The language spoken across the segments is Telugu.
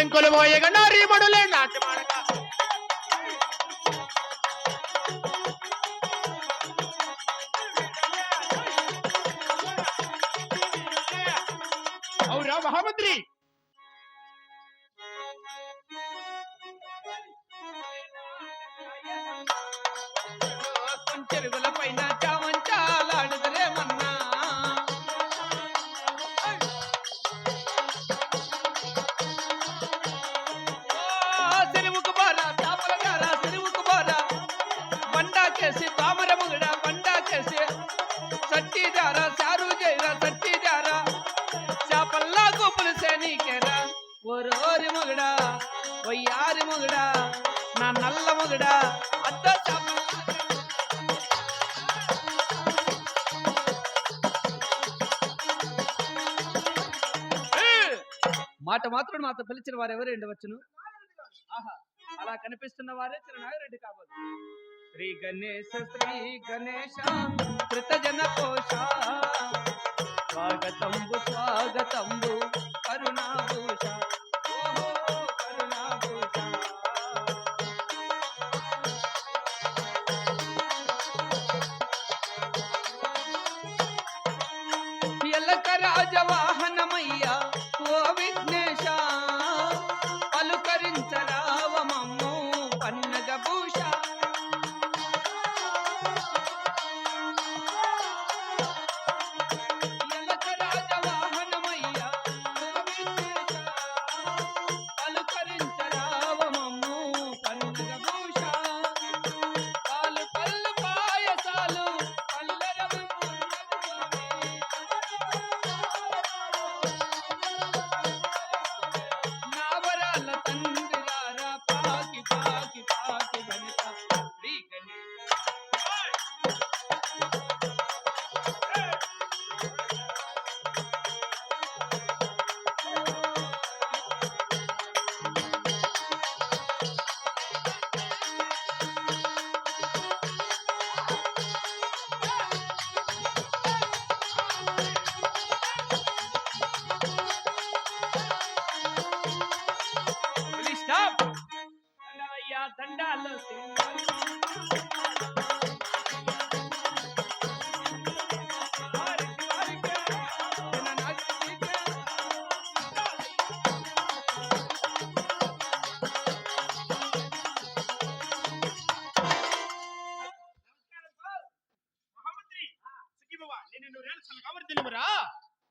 ఎడదని మధ్య శంకులు మోయగ నారీ మడులే నాటి ఓరోరి మొగడా ఒయ్యారి మొగడా నా నల్ల మొగడా అద్ద మాట మాత్రం మాతో పిలిచిన వారు ఎవరు ఎండవచ్చును ఆహా అలా కనిపిస్తున్న వారే చిరునాగిరెడ్డి కాబోదు శ్రీ గణేశ శ్రీ గణేశ కృతజన కోశ. స్వాగతంబు స్వాగతంబు కరుణాభూష.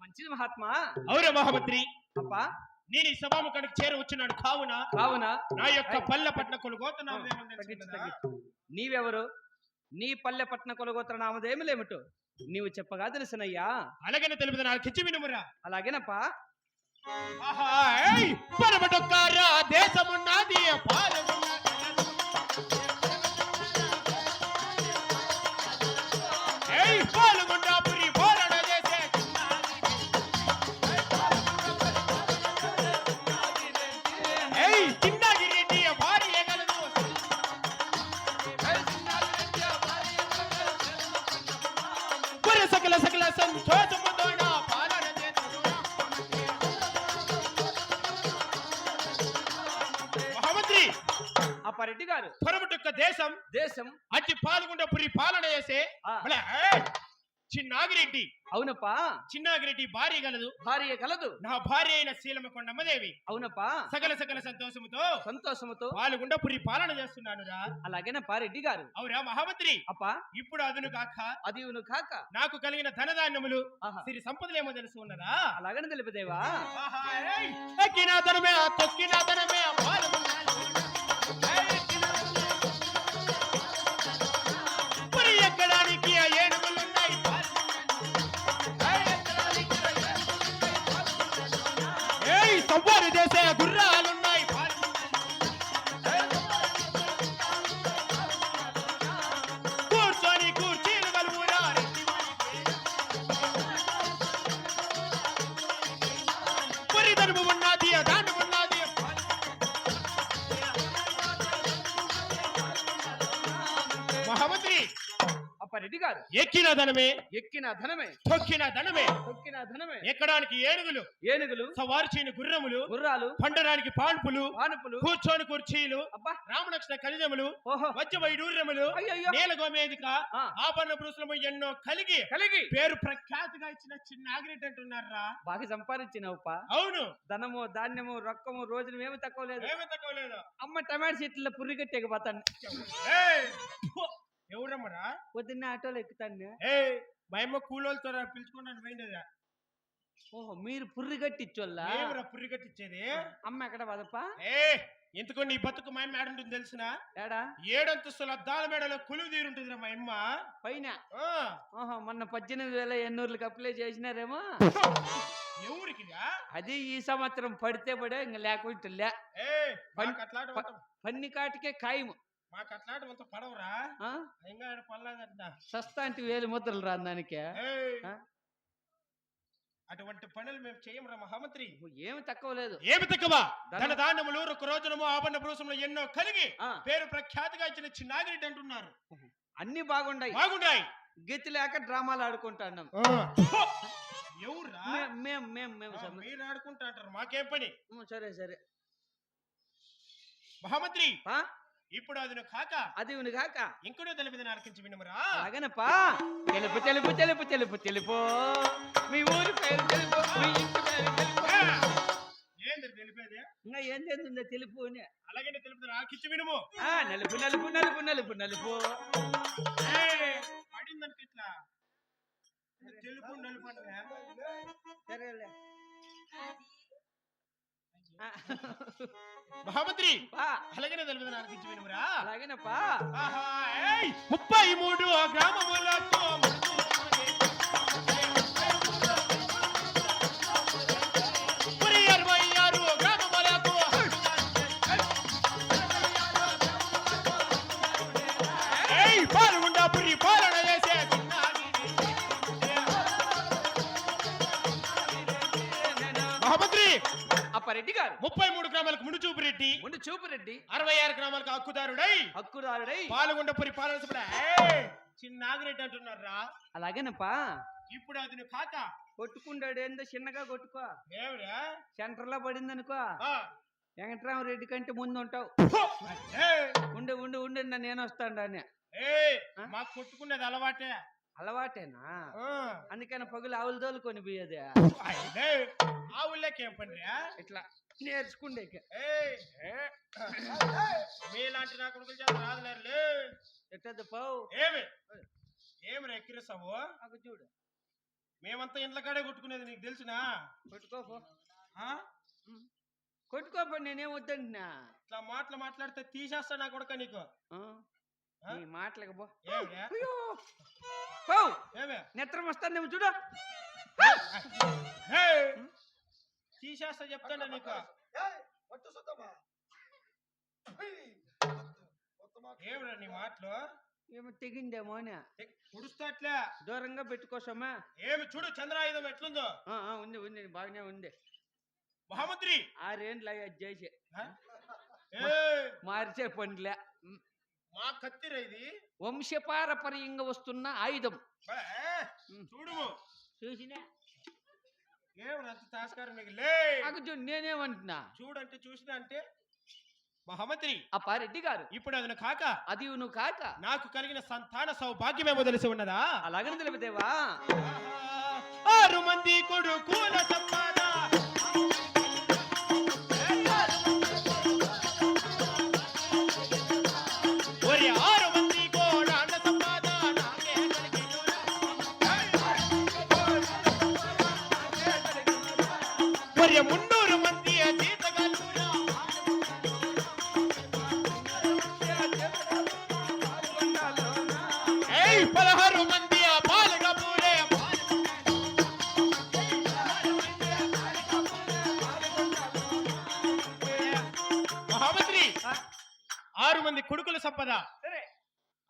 మంచిది మహాత్మా అవురా మహామంత్రి అప్పా నేను ఈ సభాముఖానికి చేరవచ్చున్నాడు కావున కావున నా యొక్క పల్లె పట్ల కొలుగోత తగ్గించు, తగ్గించు. నీవెవరు? నీ పల్లె పట్న కొలగోత్ర నామదేమిలేమిటో నీవు చెప్పగా తెలుసునయ్యా. అలాగనే తెలుపుదా? నాకు కిచ్చి వినుమురా అలాగేనప్పా! పరమటొక్కారా దేశమున్నది పాలమున్నది. గారు దేశం దేశం పాలన చేసే! చిన్నాగిరెడ్డి. అవునప్పా. చిన్నాగిరెడ్డి భార్య గలదు. భార్య కలదు నా భార్య అయిన శీలమ కొండమ్మదేవి. అవునప్పా. సకల సకల సంతోషముతో సంతోషముతో పాల్గొండపురి పాలన చేస్తున్నాను రా అలాగేనప్పా రెడ్డి గారు. అవురా మహామంత్రి. అప్పా. ఇప్పుడు అదును కాక అది కాక నాకు కలిగిన ధనధాన్యములు సిరి సంపదలేమో తెలుసు ఉన్నదా? అలాగని తెలుపుదేవా? ధనమే తొక్కిన ధనమే. రెడ్డి గారు ఎక్కిన ధనమే ఎక్కిన ధనమే తొక్కిన ధనమే తొక్కిన ధనమే. ఎక్కడానికి ఏనుగులు ఏనుగులు సవారు చేయని గుర్రములు గుర్రాలు పండడానికి పాన్పులు పానుపులు కూర్చొని కుర్చీలు అబ్బా. రామలక్ష్మణ ఖనిజములు వజ్ర వైడూర్యములు నీల గోమేదిక ఆభరణ పురుషులము ఎన్నో కలిగి కలిగి. పేరు ప్రఖ్యాతిగా ఇచ్చిన చిన్న ఆగ్రెట్ అంటున్నారా? బాగా సంపాదించినవుపా. అవును. ధనము ధాన్యము రొక్కము రోజులు ఏమి తక్కువ లేదు. ఏమీ తక్కువ లేదు. అమ్మ టమాటో చెట్ల పుర్రి కట్టి పోతాను ఏయ్! ఫు! ఎవరమ్మరా పొద్దున్నే ఆటోలో ఎక్కుతాను. ఏ మా అమ్మ కూలోళ్ళతో పిలుచుకున్నాను పోయిండేదా ఓహో మీరు పుర్రి కట్టిచ్చోళ్ళ? ఏమరా పుర్రి కట్టించేది అమ్మ ఎక్కడ పదపా ఏ ఎందుకో నీ బతుకు మా అమ్మ ఏడుంటుంది తెలిసిన? ఏడా? ఏడంతస్తుల అద్దాల మేడలో కొలువు తీరుంటుందిరా మా అమ్మ. పైన? ఓహో మొన్న పద్దెనిమిది వేల ఎన్నూరులకు అప్లై చేసినారేమో? ఎవరికిరా అది ఈ సంవత్సరం పడితే పడే ఇంక లేకుంటే లే. పన్ని కాటికే ఖాయము. మాకు పడవరా? ఇంకా పడలేదంట. వేలు ముద్రలు రా దానికి? అటువంటి పనులు మేము చేయమురా మహామంత్రి. ఏమి తక్కువ లేదు. ఏమి తక్కువ? ధన- రుక్కు రోజునము ఆభరణ పురుషములు ఎన్నో కలిగి పేరు ప్రఖ్యాతిగా ఇచ్చిన చిన్నాగిరెడ్డి అంటున్నారు. అన్ని బాగుండాయి. బాగున్నాయి గతి లేక డ్రామాలు ఆడుకుంటున్నాం. ఎవర్రా? మేం మేం మేం మేము ఆ, సమ- మీరు ఆడుకుంటా అంటారు. మాకేం పని? సరే సరే. మహామంత్రి? ఇప్పుడు అది కాక. అది కాక. ఇంకడో తెలిపి నరకించి వినమురా అలాగనప్పా తెలుపు తెలుపు తెలుపు తెలుపు తెలుపు. మీ ఊరి పేరు తెలుపు మీ ఇంటి పేరు తెలుపు! ఏంది తెలిపేది ఇంకా ఏం చేస్తుందో తెలుపు అలాగే తెలుపు రాకిచ్చి వినుము. ఆ నలుపు నలుపు నలుపు నలుపు నలుపు. ఏయ్, పడిందనుకు ఇట్లా. తెలుపు నలుపు అంటే సరేలే. పా అలాగే అలాగేనప్పా. ఆహా, ఏయ్! ముప్పై మూడు గ్రామములకు ఉండి చూపు రెడ్డి. అరవై ఆరు గ్రామాలకు హక్కుదారుడై. హక్కుదారుడై. పాల్గొండ పురి పాలన సభలో, ఏయ్! చిన్న నాగిరెడ్డి అంటున్నారా? అలాగేనప్పా. ఇప్పుడు అది నువ్వు కాక కొట్టుకుంటాడు ఏందో చిన్నగా కొట్టుకో. ఏమిరా సెంటర్లో పడింది అనుకో వెంకటరామరెడ్డి కంటే ముందు ఉంటావు! ఉండు ఉండు ఉండు నేను వస్తాను అని? మాకు కొట్టుకునేది అలవాటే. అలవాటేనా. అందుకని పగులు ఆవులు తోలుకొని పోయేది. అయితే ఆ ఊళ్ళోకేం పనిరా? ఇట్లా. నేర్చుకుండే! మీలాంటి నా కొడుకులు చేత రాదులేరులే. ఎట్టదు పావు? ఏమి? ఏమి ఎక్కిరిస్తావు నాకు చూడు. మేమంతా ఇండ్ల కాడే కొట్టుకునేది నీకు తెలుసునా? కొట్టుకోపో? కొట్టుకోపో నేనేం వద్దంటున్నా. ఇట్లా మాటలు మాట్లాడితే తీసేస్తా నా కొడుక నీకు? నీ మాటలకు పో. ఏమే నెత్రం వస్తానేమో చూడు! తీసేస్తా చెప్తాను నీకు ఏమిరా నీ మాటలు? ఏమో తెగిందేమో పొడుస్తాట్లే దూరంగా పెట్టుకోసమా? ఏమి చూడు చంద్రాయుధం ఎట్లుందో. ఉంది ఉంది బాగానే ఉంది. మహామంత్రి ఆరేండ్లు అయ్యా చేసి! మార్చే పనిలే. మా కత్తిర ఇది? వంశపారపర్యంగా వస్తున్న ఆయుధం. చూడు. చూసినా? తాస్కారం నీకు? లే చూడు నేనేమంటున్నా? చూడంటే చూసినా అంటే మహామంత్రి ఆ పారెడ్డి గారు. ఇప్పుడు అదను కాక? అది నువ్వు కాక? నాకు కలిగిన సంతాన సౌభాగ్యమేమో తెలిసి ఉన్నదా? అలాగని తెలిపితేవా? ఆరు మంది కొడుకుల సంపాద మున్నూరు మంది జీతగలురా. ఏయ్ పదహారు మంది పూలే మహామంత్రి ఆరు మంది కొడుకుల సంపద. సరే.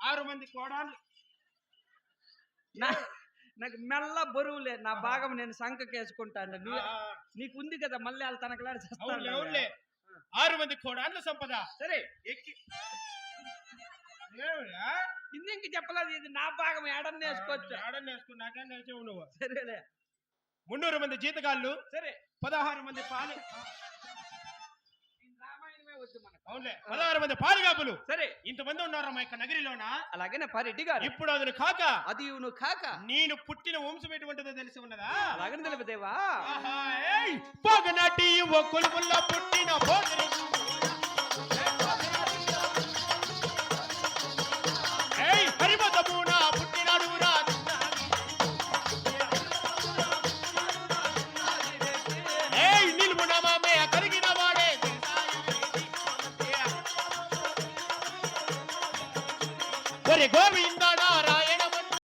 ఆరు మంది కోడాలు నాకు మెల్ల బరువులే నా భాగం నేను సంఖకేసుకుంటాను నువ్వు నీకు ఉంది కదా మళ్ళీ వాళ్ళ తనకలాడి ఆరు మంది కోడాళ్ళ సంపద. సరే. ఎక్కి. ఇంక చెప్పలేదు ఇది నా భాగం ఏడని వేసుకోవచ్చు. ఆడని వేసుకుని నాకేం తెలిసావు నువ్వు. సరేలే. మున్నూరు మంది జీతగాళ్ళు. సరే. పదహారు మంది పాలు. పదహారు మంది పాలుగాపులు సరే. ఇంతమంది ఉన్నారు మా యొక్క నగరిలోన? అలాగే పారెడ్డి గారు. ఇప్పుడు అతను కాక. అది నువ్వు కాక. నేను పుట్టిన వంశం ఎటువంటిదో తెలిసి ఉన్నదా? అలాగని తెలుపుదేవా! పొగనాటి ఓ కొలుపుల్లో పుట్టిన పోగరి